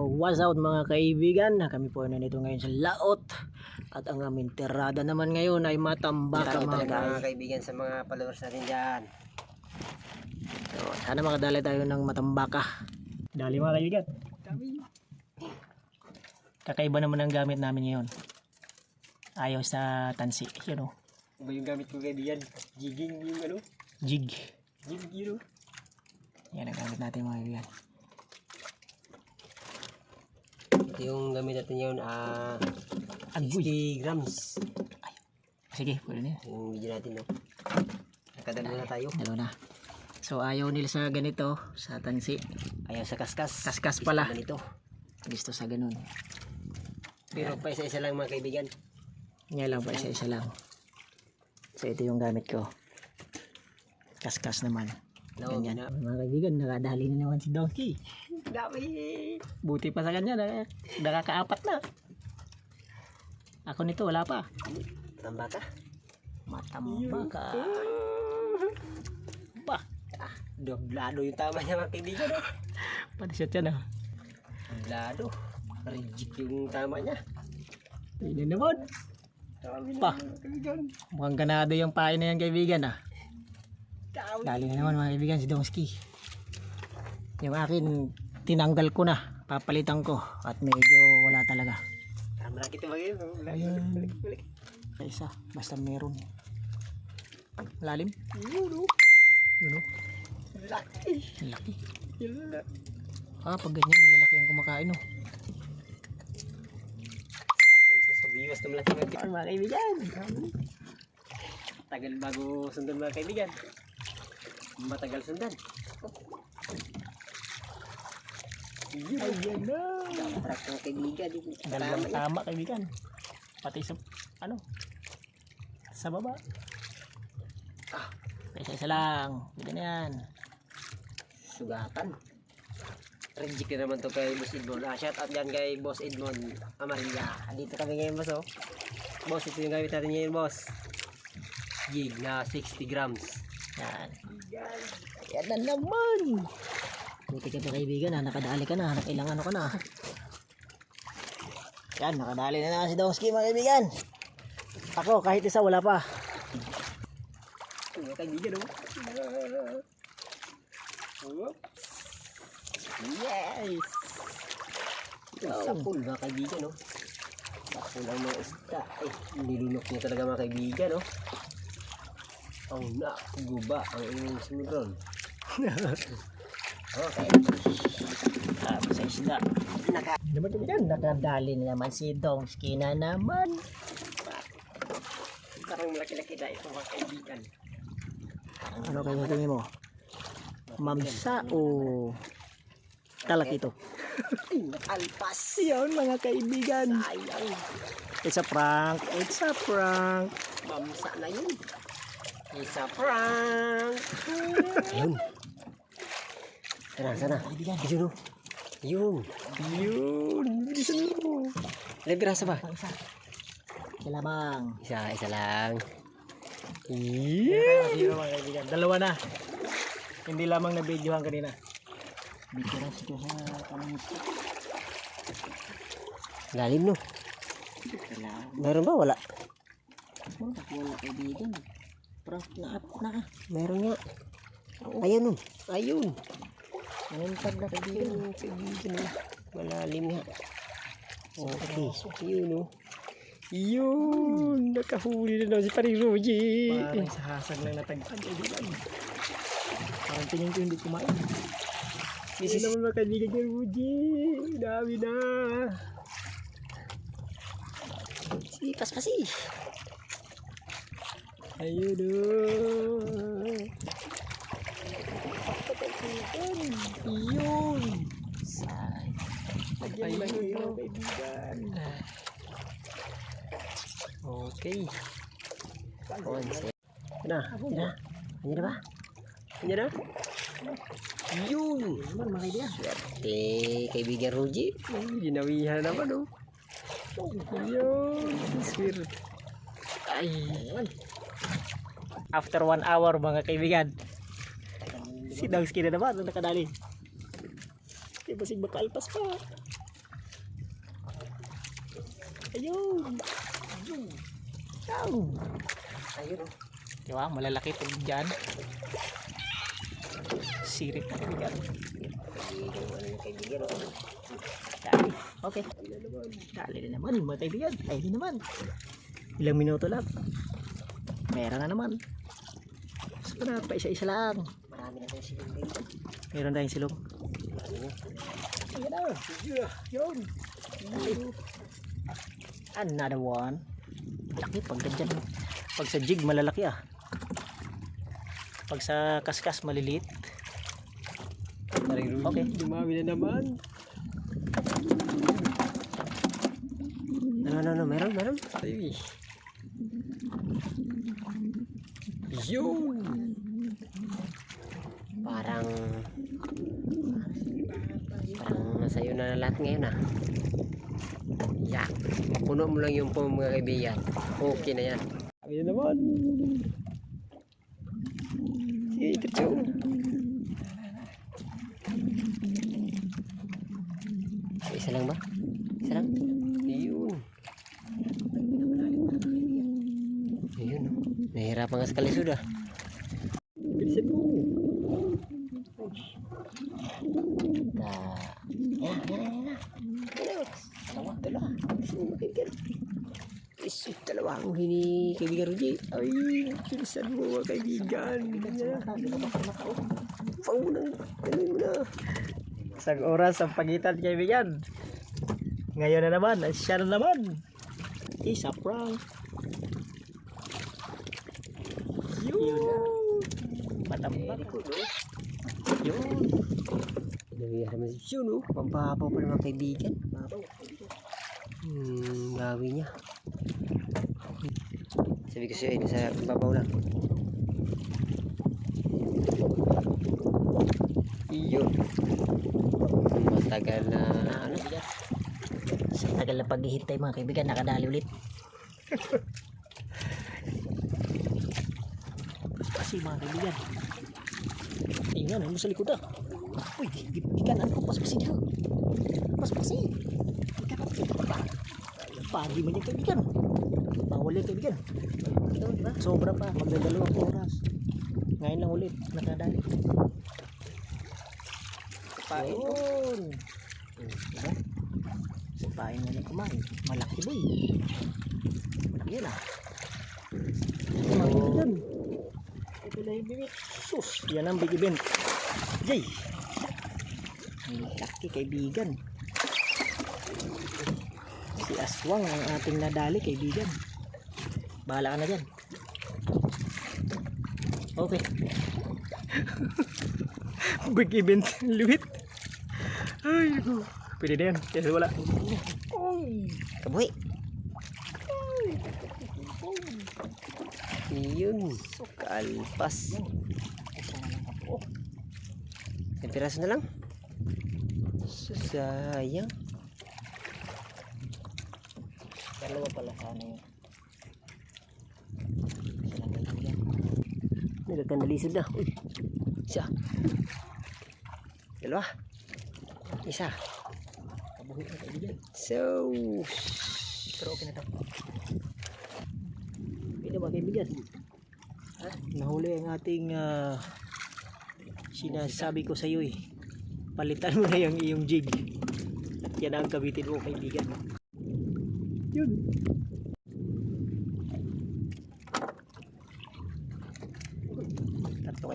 Oh, what's out mga kaibigan? Kami po ay nandito ngayon sa Laot. At ang aming tirada naman ngayon ay matambaka Shoutout mga talaga mga kaibigan sa mga followers natin dyan. So, sana makadali tayo ng matambaka. Dali mga kaibigan. Kakaiba naman ang gamit namin ngayon. Ayaw sa tansi. Yun o. Iba yung gamit ko kaibigan. Jigging yung ano? Jig. Jig yun oh. Yan ang gamit natin mga kaibigan. Ito yung gamit natin yun. Ah, Agoy. 60 grams. Sige, pwede na. Yung video natin no. Nakadalo na tayo. Dalawa na. So ayaw nila sa ganito, sa tansi. Ayaw sa kaskas. Kaskas pala. Gusto Ganito. Gusto sa ganun. Pero pa isa-isa lang mga kaibigan. Nga lang pa isa-isa lang. So ito yung gamit ko. Kaskas naman. No, Ganyan. na. Mga kaibigan, nakadali na naman si Donkey. Dami. Buti pa sa kanya, na, nakakaapat na. Ako nito, wala pa. Tamba ka. Matambaka. Ba, Ah, doblado yung tama niya mga kaibigan. Oh. padisat yan ah. Doblado. Rigid yung tama niya. Hindi naman. Dami Pa. Mukhang ganado yung pain na yan kaibigan ah. Dali na naman mga kaibigan si Donsky. Yung akin, tinanggal ko na. Papalitan ko. At medyo wala talaga. Na balik. Sa isa, basta meron. Lalim? Yun oh. Yun o. Laki. Laki. Na. Ah, pag ganyan, malalaki ang kumakain oh. o. Biwas ng laki mga kaibigan. Mga kaibigan. Tagal bago sundan mga kaibigan. Matagal sundan. Ayan na. Track mga kaibigan. Dalawang tama kaibigan. Pati sa, ano, sa baba. Ah. Isa-isa lang. Pwede na yan. Sugatan. Reject na naman to kay Boss Edmond. Ah, shout out dyan kay Boss Edmond Amarilla. Dito kami ngayon boss oh. Boss, ito yung gamit natin ngayon boss. Jig na 60 grams. Yan. Yan na naman. Buti ka pa kaibigan ha. Nakadali ka na. Nakailang ano ka na. Yan. Nakadali na naman si Donsky mga kaibigan. Ako kahit isa wala pa. Mga kaibigan oh. Oh. Yes! Sa pool mga kaibigan oh. Sa pool ang mga isda. Eh, nilunok niya talaga mga kaibigan oh. Ang nakuguba ang inyong sumudron. okay. Tapos sa isda. Naka kaibigan. Nakadali na naman si Donsky na naman. parang malaki-laki na ito mga kaibigan. Ano kayo tingin mo? Mamsa o kalakito? Ay, nakalpas. Yun mga kaibigan. Sayang. It's a prank. It's a prank. Mamsa na yun. Isa prank. Ayun. Sana, sana. Kaibigan. Yun oh. Yun. Yun. Bilisan mo. Ilang piraso ba? Ang isa. Isa lamang. Isa, isa lang. Yeah. mga kaibigan. Dalawa na. Hindi lamang na videohan kanina. Video rin ko sa kamang Lalim no. Kailangan. Meron ba? Wala. Wala, wala kaibigan. Prank na up na. Meron nga. Ayun oh. Ayun. Nanintag na kaibigan. Kaibigan oh. Malalim nga. Okay. Yun oh. Yun. Nakahuli na naman si Paring Roji. Parang sa hasag lang natagpan kaibigan. Parang tingin ko hindi kumain. This is naman mga kaibigan niya, Rudy. Dami na. Sipas kasi. Ayun o. Yun. Ayun lang yun, kaibigan. Okay. Konse. Na, yun na. Ano na ba? Ano na? Yun. Naman mga kaibigan. Swerte, kaibigan Ruji. Ginawihan naman oh. Yun. Swerte. Ay. After one hour mga kaibigan. Si Dawski na naman ang nakadali. Di ba sig pa. Ayun. Ayun. Ayun. Ayun oh. Diba? Malalaki pag dyan. Sirit na kaibigan oh. Dali. Okay. Dali na naman mga kaibigan. Dali naman. Ilang minuto lang. Meron na naman. Na pa isa-isa lang. Marami na tayo silang dito. Meron tayong silong. Ayan na. Yun. Another one. Laki pag ganyan. Pag sa jig malalaki ah. Pag sa kaskas maliliit. Okay. Dumami na naman. Ano, ano, ano, meron, meron. Ay. Yun! Parang... Parang nasa iyo na lahat ngayon ah. Yak! Mapuno mo lang yung po mga kaibigan. Okay na yan. Sabi na naman. Sige, ito Isa lang ba? Isa lang? Ayun. Ayun. oh. Nahihirapan nga sa kalisod ah. Bilisan mo. Na. Oh, yan na, yan na. Relax. Dalawa, dalawa. Bilisan mo, kaibigan. Isu, dalawa ang hini kaibigan Rudy. Ay, bilisan mo mga kaibigan. Pang mo na. Galing mo na. Isang oras ang pagitan kaibigan. Ngayon na naman. ay Siya na naman. Isa prank. Yun. Matambak. Yun. Nagiging naman si Shun, oh. Pampapaw pa naman kaibigan. Hmm, gawi niya. Sabi ko siya, nasa babaw lang. Yun. Matagal na, ano? Sa tagal na paghihintay mga kaibigan. Nakadali ulit. Kasi mga kaibigan. Tingnan, ano sa likod ah. Uy, ikan ano, paspasi dito. Paspasi. Ikan Pagi man yung kaibigan. Bawal yung kaibigan. Sobra pa, magdadalawang oras. Ngayon lang ulit, nakadali. Pain to. Diba? Pain na lang kumain. Malaki boy. Malaki yan ah. Mga kaibigan. Ito na yung bibit. Sus, yan ang big event. Jay. Ang laki kaibigan. Si Aswang ang ating nadali kaibigan. Bahala ka na dyan. Okay. big event. Liwit. Ay, naku. Pwede na yan. Kasi wala. Uy. Kabuhi. Yun. Kalpas. Isang piraso na lang. Susayang. Dalawa pala sana yun. Isa lang kaibigan. Nagkakandalisod na. Uy. Isa. Dalawa. Isa. Na. So. Pero okay na to. Pwede ba kaibigan? Nahuli ang ating ah, sinasabi ko sa iyo eh. Palitan mo na yung iyong jig. At yan ang gamitin mo kaibigan. Yun.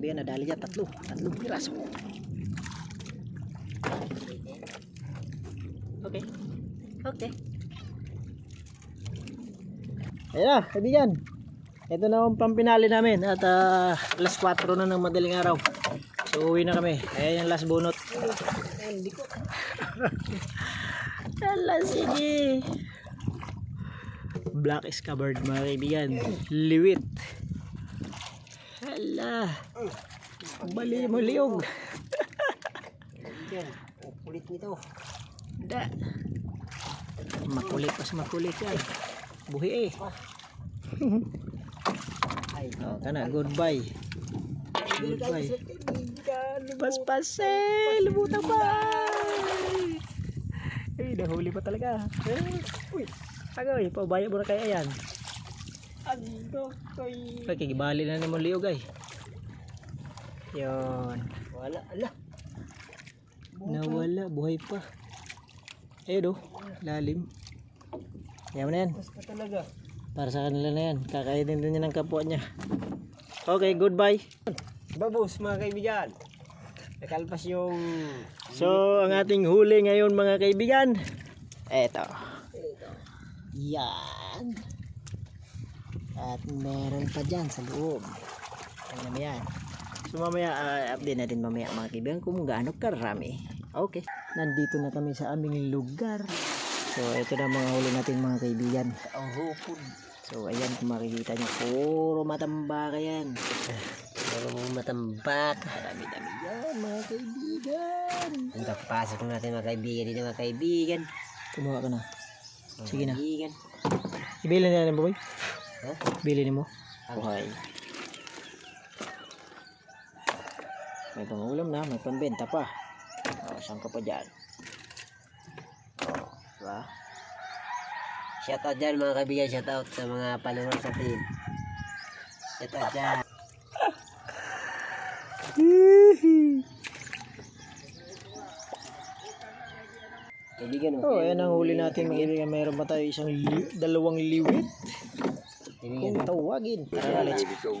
Tatlo kaibigan, nadali dyan. Tatlo. Tatlong piraso. Okay. Okay. Ayan na, kaibigan. Ito na ang pampinali namin at ah, alas 4 na ng madaling araw. So uwi na kami. Ayan yung last bunot. Ala, sige. Black is covered mga kaibigan. Liwit. Hala. Bali mo liog. Kulit nito. Da. Makulit pas makulit yan. Buhi eh. Ay. Oh, kana, goodbye. Goodbye. Paspasel! Lubutang ba? Ay, nahuli pa talaga. Eh, Uy, Agoy, paubaya mo na kaya yan. Ando koy. Ay, kigibali na naman liog ay. Yun. Wala, ala. Nawala, buhay pa. Ayun oh, lalim. Yan mo na yan. Basta talaga. Para sa kanila na yan. Kakainin din niya ng kapwa niya. Okay, goodbye. Babos mga kaibigan. Nakalpas yung So, ang ating huli ngayon mga kaibigan. Eto. Yan. At meron pa dyan sa loob. Mo yan. So mamaya, ah, update natin mamaya mga kaibigan kung gaano karami. Okay. Nandito na kami sa aming lugar. So, ito na mga huli natin mga kaibigan. ang hupod. So, ayan kung makikita nyo. Puro matambaka yan. Mong matambak. Dami-dami yan mga kaibigan. Ang kapasok natin mga kaibigan dito mga kaibigan. Kumuha ka na. Sige na. Kaibigan. Ibili na yan boy. Ha? Bili ni mo. Ang- Okay. May pangulam na, may pambenta pa. O, saan ka pa dyan? O, diba? Shout out dyan mga kaibigan. Shout out sa mga followers natin. Shout out dyan. Kaibigan Oh, ayan ang huli natin mga kaibigan. Meron pa tayo isang li- dalawang liwit. Kung tawagin. Tara, let's go.